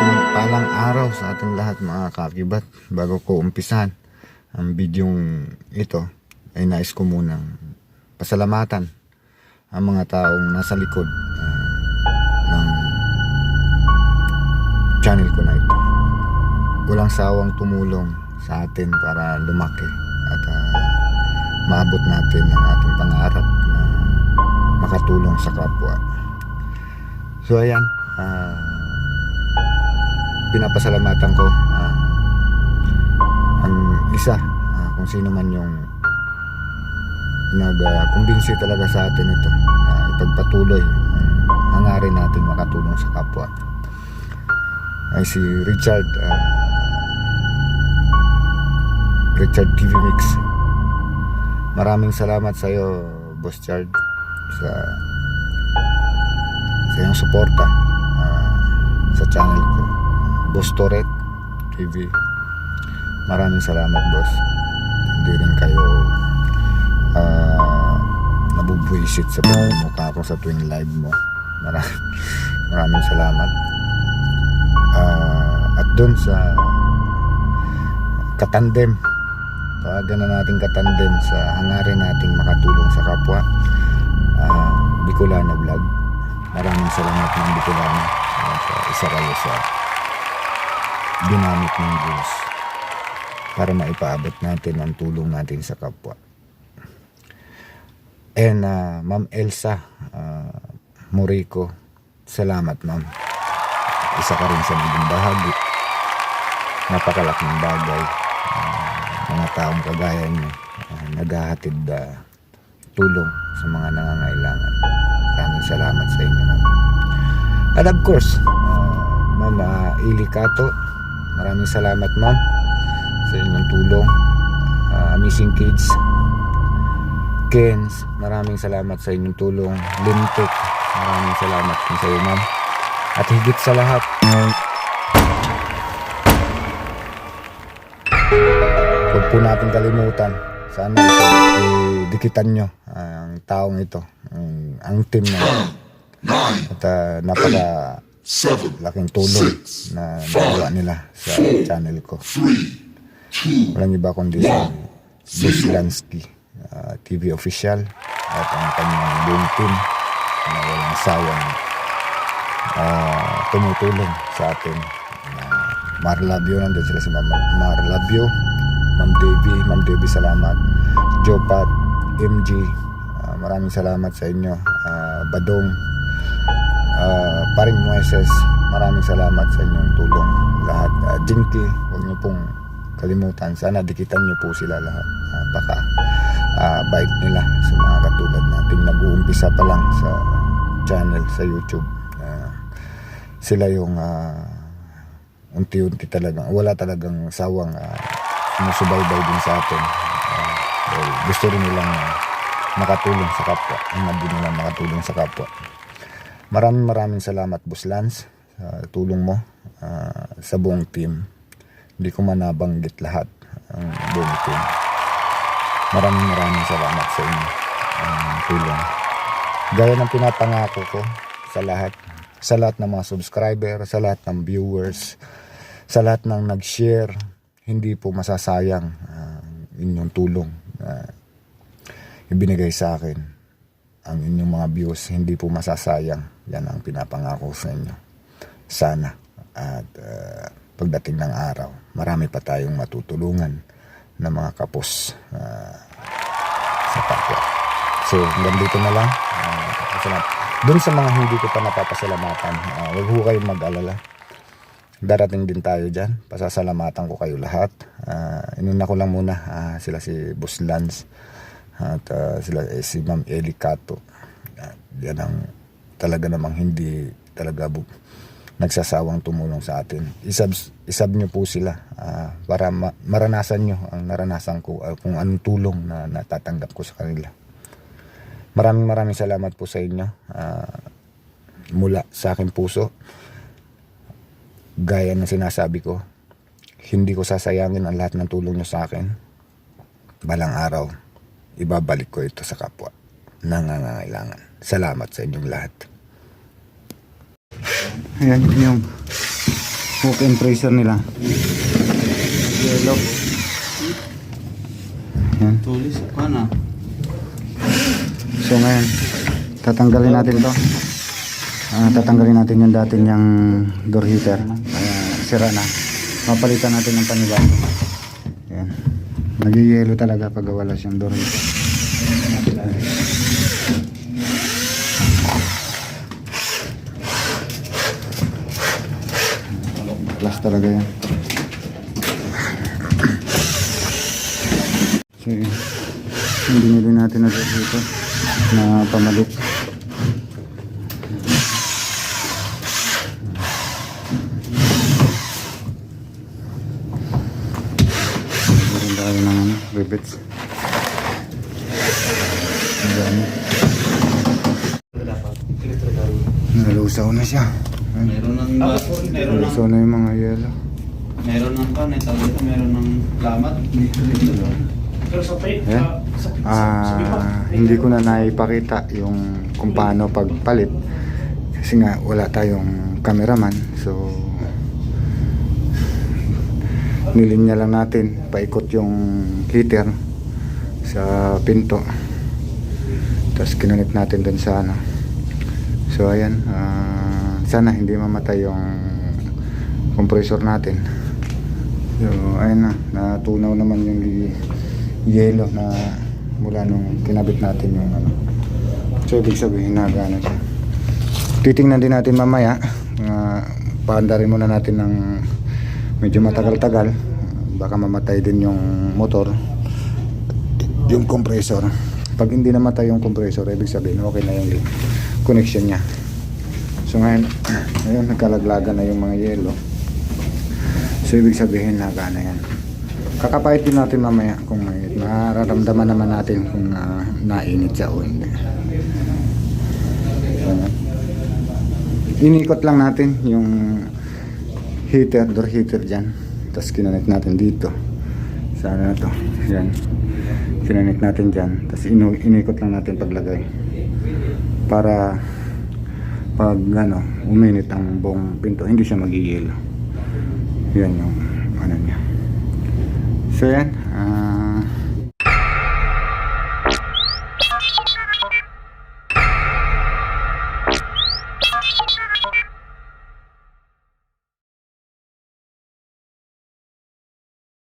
Pinagpalang araw sa ating lahat mga kakibat. Bago ko umpisan ang bidyong ito, ay nais ko munang pasalamatan ang mga taong nasa likod ah, ng channel ko na. Walang sawang tumulong sa atin para lumaki at ah, maabot natin ang ating pangarap na makatulong sa kapwa. So ayan, ah, pinapasalamatan ko ah, ang isa ah, kung sino man yung nag-kumbinsi talaga sa atin ito na ipagpatuloy ang hangarin natin makatulong sa kapwa ay si Richard ah, Richard TV Mix. Maraming salamat sa iyo Boss Chard sa sa iyong suporta ah, sa channel ko Boss Toret TV maraming salamat boss. Hindi rin kayo ah nabubwisit sa pagmumukha ko sa tuwing live mo. Maraming, maraming salamat. Ah, at dun sa katandem tawagan na natin katandem sa hangarin nating makatulong sa kapwa ah Bicolana Vlog maraming salamat ng Bicolana at ah, isa kayo sa ginamit ng Diyos para maipaabot natin ang tulong natin sa kapwa. And uh, Ma'am Elsa uh, Morico, salamat ma'am. Isa ka rin sa naging bahagi. Napakalaking bagay. Uh, mga taong kagaya niyo, uh, naghahatid uh, tulong sa mga nangangailangan. Maraming salamat sa inyo ma'am. At of course, uh, Ma'am uh, Ili Kato, maraming salamat ma'am sa inyong tulong. Uh, Amazing Kids, Kens, maraming salamat sa inyong tulong. Limtek, maraming salamat sa iyo ma'am. At higit sa lahat, huwag po natin kalimutan. Sana isa, dikitan nyo ang taong ito, ang, ang team na ito. At uh, napaka laking tulong na nagawa nila sa channel ko. Walang iba kundi si Boss uh, TV official at ang kanyang buong team na walang sawang uh, tumutulong sa atin. Uh, Marlabio, nandun sila si Marlabio, Ma'am Devi, Ma'am Devi salamat, Jopat, MG, uh, maraming salamat sa inyo, uh, Badong, uh, Paring Moises, maraming salamat sa inyong tulong lahat. Uh, Jinky, huwag niyo pong kalimutan. Sana dikitan niyo po sila lahat. Uh, baka uh, bait nila sa mga katulad nating nag-uumpisa pa lang sa channel sa YouTube. Uh, sila yung uh, unti-unti talagang wala talagang sawang uh, sumusubaybay din sa atin. Uh, dahil gusto rin nilang uh, makatulong sa kapwa. Ang din nilang makatulong sa kapwa. Maraming maraming salamat Boss Lance sa tulong mo ah, sa buong team. Hindi ko man nabanggit lahat ang buong team. Maraming maraming salamat sa inyo ang tulong. Gaya ng pinapangako ko sa lahat, sa lahat ng mga subscriber, sa lahat ng viewers, sa lahat ng nag-share, hindi po masasayang ang inyong tulong na ibinigay sa akin ang inyong mga views hindi po masasayang. Yan ang pinapangako sa inyo. Sana. At uh, pagdating ng araw, marami pa tayong matutulungan ng mga kapos uh, sa kapwa. So, hanggang dito na lang. Uh. Doon sa mga hindi ko pa napapasalamatan, uh, huwag ho kayong mag-alala. Darating din tayo dyan. Pasasalamatan ko kayo lahat. Uh, inuna ko lang muna uh, sila si Boss Lance at uh, sila eh, si Ma'am Eli Cato. Uh, yan ang talaga namang hindi talaga bu- nagsasawang tumulong sa atin. Isab, isab nyo po sila uh, para ma- maranasan nyo ang naranasan ko uh, kung anong tulong na natatanggap ko sa kanila. Maraming maraming salamat po sa inyo uh, mula sa aking puso. Gaya ng sinasabi ko, hindi ko sasayangin ang lahat ng tulong nyo sa akin. Balang araw, ibabalik ko ito sa kapwa. Nangangailangan. Salamat sa inyong lahat. Ayan yung walk-in freezer nila. Yellow. Ayan. Tulis, mana? So ngayon, tatanggalin natin to. Ah, tatanggalin natin yung dati niyang door heater. Ah, sira na. Mapalitan natin ng panibago. Yan. Nagiyelo talaga pag wala siyang door heater. Plus talaga yan. So, yun. Binili natin na door heater na pamalit. Meron tayo ng ano, rivets. Ang dami. Nalusaw na siya. Meron ng meron ng Nalusaw na yung mga yelo. meron ng kan, eh, tawag ito, meron ng lamat. Pero sa pay, Ayan. ah, sa, Ah, hindi ko na naipakita yung kung paano pagpalit kasi nga wala tayong cameraman so nilinya lang natin. Paikot yung heater sa pinto. Tapos kinunit natin dun sa ano. So ayan. Ah, sana hindi mamatay yung compressor natin. So ayun na. Natunaw naman yung yelo na mula nung kinabit natin yung ano. So ibig sabihin nagana siya. Titingnan din natin mamaya. Uh, paandarin muna natin ng medyo matagal-tagal. Baka mamatay din yung motor. Yung compressor. Pag hindi namatay yung compressor ibig sabihin okay na yung connection niya. So ngayon ngayon nagkalaglagan na yung mga yelo. So ibig sabihin nagana yan. Kakapait din natin mamaya kung may mararamdaman naman natin kung ah, nainit siya o hindi. Inikot lang natin yung heater, door heater dyan. Tapos kinonect natin dito. Sa ano na to. Yan. Kinonect natin dyan. Tapos inu- inikot lang natin paglagay. Para pag ano uminit ang buong pinto hindi siya magigil yan yung ano niya. So yan. Ah